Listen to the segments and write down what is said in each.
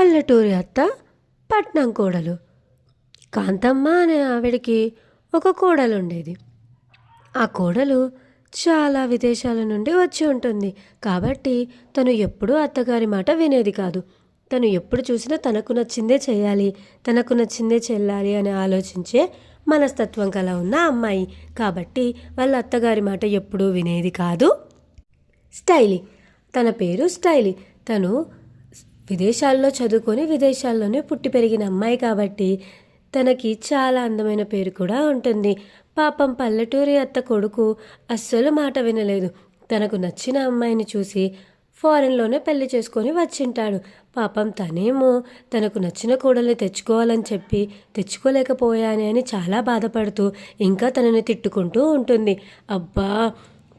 పల్లెటూరి అత్త పట్నం కోడలు. కాంతమ్మ అనే ఆవిడకి ఒక కోడలు ఉండేది ఆ కోడలు చాలా విదేశాల నుండి వచ్చి ఉంటుంది. కాబట్టి తను ఎప్పుడూ అత్తగారి మాట వినేది కాదు. తను ఎప్పుడు చూసినా తనకు నచ్చిందే చేయాలి తనకు నచ్చిందే చెల్లాలి అని ఆలోచించే మనస్తత్వం కల ఉన్న అమ్మాయి. కాబట్టి వాళ్ళ అత్తగారి మాట ఎప్పుడూ వినేది కాదు. స్టైలీ. తన పేరు స్టైలీ. తను విదేశాల్లో చదువుకొని విదేశాల్లోనే పుట్టి పెరిగిన అమ్మాయి కాబట్టి తనకి చాలా అందమైన పేరు కూడా ఉంటుంది. పాపం పల్లెటూరి అత్త కొడుకు అస్సలు మాట వినలేదు. తనకు నచ్చిన అమ్మాయిని చూసి ఫారెన్లోనే పెళ్ళి చేసుకొని వచ్చింటాడు. పాపం తనేమో తనకు నచ్చిన కోడల్ని తెచ్చుకోవాలని చెప్పి తెచ్చుకోలేకపోయానే అని చాలా బాధపడుతూ ఇంకా తనని తిట్టుకుంటూ ఉంటుంది. అబ్బా!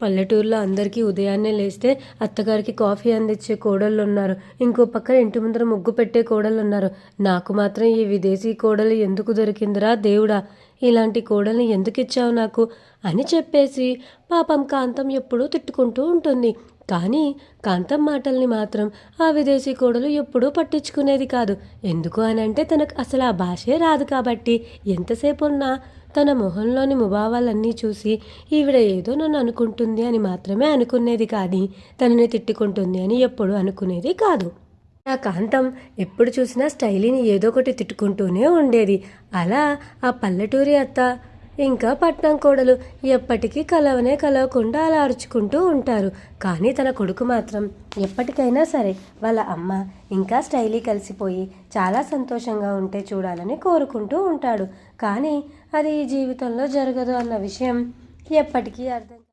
పల్లెటూరులో అందరికీ ఉదయాన్నే లేస్తే అత్తగారికి కాఫీ అందించే కోడళ్ళు ఉన్నారు. ఇంకో పక్కన ఇంటి ముందర ముగ్గు పెట్టే కోడళ్ళు ఉన్నారు. నాకు మాత్రం ఈ విదేశీ కోడలు ఎందుకు దొరికిందిరా దేవుడా? ఇలాంటి కోడల్ని ఎందుకు ఇచ్చావు నాకు? అని చెప్పేసి పాపం కాంతం ఎప్పుడూ తిట్టుకుంటూ ఉంటుంది. కానీ కాంతం మాటల్ని మాత్రం ఆ విదేశీ కోడలు ఎప్పుడూ పట్టించుకునేది కాదు. ఎందుకు అని అంటే తనకు అసలు ఆ భాషే రాదు కాబట్టి ఎంతసేపు ఉన్నా తన మొహంలోని ముభావాలన్నీ చూసి ఈవిడ ఏదో నన్ను అనుకుంటుంది అని మాత్రమే అనుకునేది కానీ తనని తిట్టుకుంటుంది అని ఎప్పుడు అనుకునేది కాదు. నా కాంతం ఎప్పుడు చూసినా స్టైలీని ఏదో ఒకటి తిట్టుకుంటూనే ఉండేది. అలా ఆ పల్లెటూరి అత్త ఇంకా పట్నం కోడలు ఎప్పటికీ కలవనే కలవకుండా అలా అరుచుకుంటూ ఉంటారు. కానీ తన కొడుకు మాత్రం ఎప్పటికైనా సరే వాళ్ళ అమ్మ ఇంకా స్టైలీ కలిసిపోయి చాలా సంతోషంగా ఉంటే చూడాలని కోరుకుంటూ ఉంటాడు. కానీ అది ఈ జీవితంలో జరగదు అన్న విషయం ఎప్పటికీ అర్థం